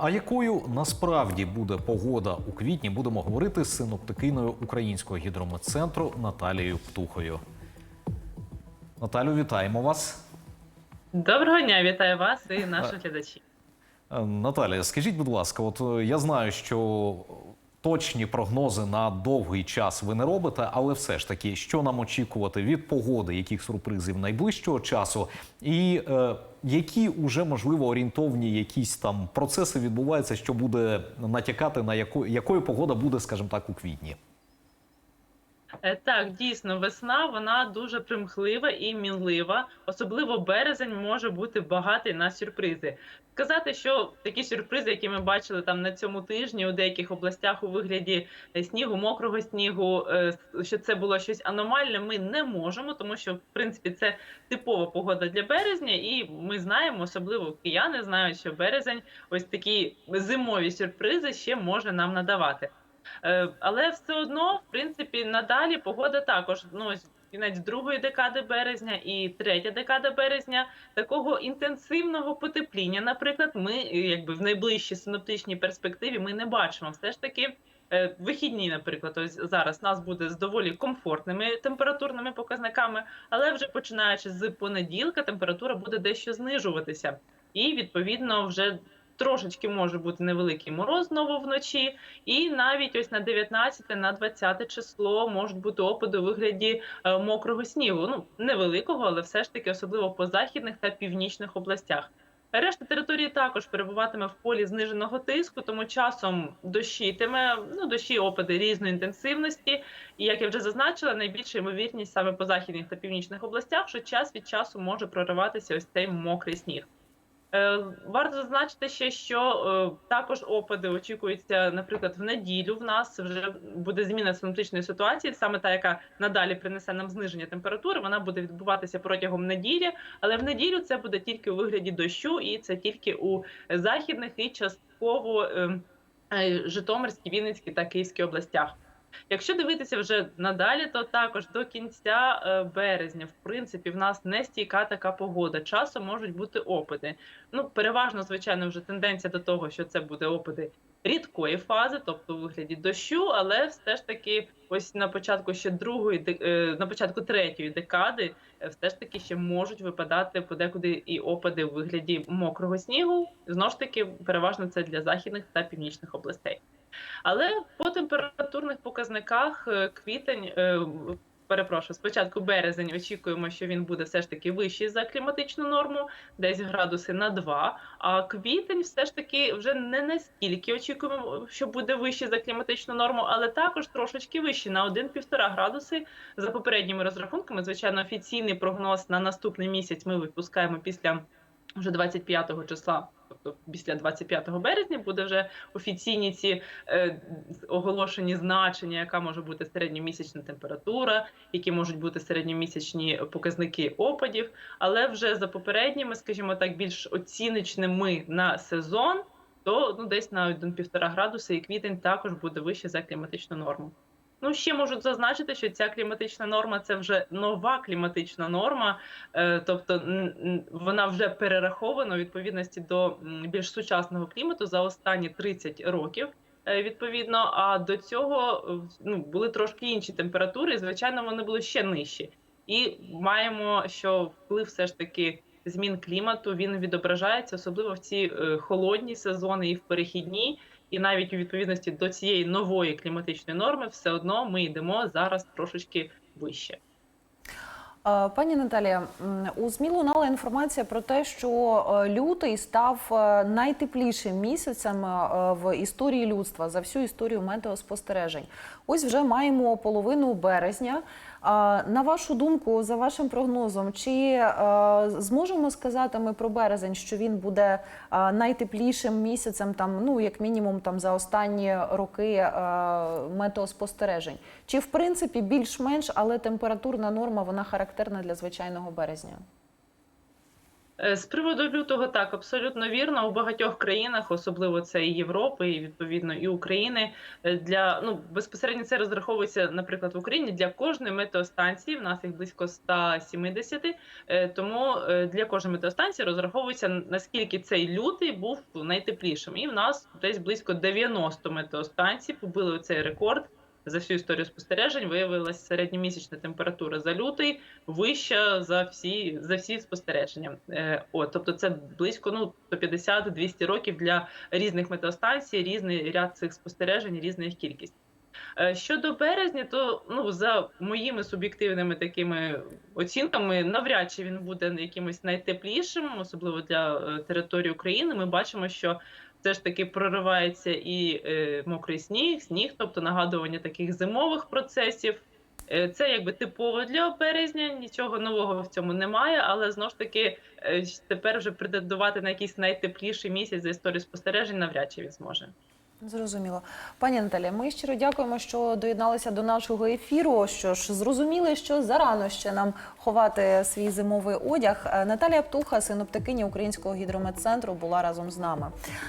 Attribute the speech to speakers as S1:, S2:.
S1: А якою насправді буде погода у квітні? Будемо говорити з синоптикиною Українського гідрометцентру Наталією Птухою. Наталю, вітаємо вас.
S2: Доброго дня, вітаю вас і наших глядачів.
S1: Наталія, скажіть, будь ласка, от е, я знаю, що точні прогнози на довгий час ви не робите, але все ж таки, що нам очікувати від погоди, яких сюрпризів найближчого часу, і е, які уже можливо орієнтовні якісь там процеси відбуваються, що буде натякати на яко, якою погода буде, скажімо так, у квітні.
S2: Е, Так, дійсно, весна вона дуже примхлива і мінлива. Особливо березень може бути багатий на сюрпризи. Сказати, що такі сюрпризи, які ми бачили там на цьому тижні у деяких областях у вигляді е, снігу, мокрого снігу, е, що це було щось аномальне, ми не можемо, тому що в принципі це типова погода для березня, і ми знаємо, особливо кияни знають, що березень ось такі зимові сюрпризи ще може нам надавати. Е, Але все одно, в принципі, надалі погода також. Ну кінець другої декади березня і третя декада березня. Такого інтенсивного потепління, наприклад, ми е, якби в найближчій синоптичній перспективі ми не бачимо. Все ж таки. е, Вихідні, наприклад, ось зараз нас буде з доволі комфортними температурними показниками, але вже починаючи з понеділка, температура буде дещо знижуватися, і відповідно вже трошечки може бути невеликий мороз знову вночі, і навіть ось на 19 на 20 число можуть бути опади у вигляді е, мокрого снігу. Ну невеликого, але все ж таки, особливо по західних та північних областях. Решта території також перебуватиме в полі зниженого тиску, тому часом дощитиме, ну дощі опади різної інтенсивності. І як я вже зазначила, найбільша ймовірність саме по західних та північних областях, що час від часу може прориватися ось цей мокрий сніг. Е, Варто зазначити ще, що е, також опади очікуються, наприклад, в неділю. В нас вже буде зміна синоптичної ситуації, саме та, яка надалі принесе нам зниження температури. Вона буде відбуватися протягом неділі, але в неділю це буде тільки у вигляді дощу, і це тільки у західних і частково е, е, Житомирській, Вінницькій та Київській областях. Якщо дивитися вже надалі, то також до кінця е, березня, в принципі, в нас не стійка така погода. Часом можуть бути опади. Ну, переважно, звичайно, вже тенденція до того, що це буде опади рідкої фази, тобто у вигляді дощу, але все ж таки, ось на початку ще другої, е, на початку третьої декади, е, все ж таки ще можуть випадати подекуди і опади у вигляді мокрого снігу. Знову ж таки, переважно це для західних та північних областей. Але по температурних показниках е, квітень. е, Перепрошую, спочатку березень очікуємо, що він буде все ж таки вищий за кліматичну норму, десь градуси на 2. А квітень все ж таки вже не настільки очікуємо, що буде вищий за кліматичну норму, але також трошечки вищий на 1-1,5 градуси за попередніми розрахунками. Звичайно, офіційний прогноз на наступний місяць ми випускаємо після вже 25 числа. Тобто після 25 березня буде вже офіційні ці е, оголошені значення, яка може бути середньомісячна температура, які можуть бути середньомісячні показники опадів. Але вже за попередніми, скажімо так, більш оціночними на сезон, то ну десь на 1,5 градуси, і квітень також буде вище за кліматичну норму. Ну, ще можуть зазначити, що ця кліматична норма це вже нова кліматична норма, е, тобто вона вже перерахована у відповідності до більш сучасного клімату за останні 30 років. е, Відповідно, а до цього е, ну, були трошки інші температури, і, звичайно, вони були ще нижчі. І маємо, що вплив все ж таки змін клімату він відображається, особливо в ці холодні сезони і в перехідні. І навіть у відповідності до цієї нової кліматичної норми, все одно ми йдемо зараз трошечки вище.
S3: Е, Пані Наталія, у ЗМІ лунала інформація про те, що е, лютий став е, найтеплішим місяцем в історії людства за всю історію метеоспостережень. Ось вже маємо половину березня. На вашу думку, за вашим прогнозом, чи зможемо сказати ми про березень, що він буде найтеплішим місяцем, там ну як мінімум, там за останні роки метеоспостережень? Чи в принципі більш-менш, але температурна норма вона характерна для звичайного березня?
S2: Е, З приводу лютого, так абсолютно вірно. У багатьох країнах, особливо це і Європи, і відповідно і України. е, Для ну безпосередньо це розраховується, наприклад, в Україні для кожної метеостанції. В нас їх близько 170, е, Тому для кожної метеостанції розраховується наскільки цей лютий був найтеплішим. І в нас десь близько 90 метеостанцій побили цей рекорд. За всю історію спостережень виявилася середньомісячна температура за лютий вища за всі за всі спостереження. Е, от, тобто це близько ну 150-200 років для різних метеостанцій, різний ряд цих спостережень, різна їх кількість. Е, Щодо березня, то ну за моїми суб'єктивними такими оцінками, навряд чи він буде якимось найтеплішим, особливо для е, території України. Ми бачимо, що все ж таки проривається і е, мокрий сніг, сніг, тобто нагадування таких зимових процесів. Е, Це якби типово для березня, нічого нового в цьому немає, але знову ж таки е, тепер вже претендувати на якийсь найтепліший місяць за історію спостережень навряд чи він зможе.
S3: Зрозуміло. Пані Наталі, ми щиро дякуємо, що доєдналися до нашого ефіру. Що ж, зрозуміли, що зарано ще нам ховати свій зимовий одяг. Е, Наталія Птуха, синоптикиня Українського гідрометцентру, була разом з нами.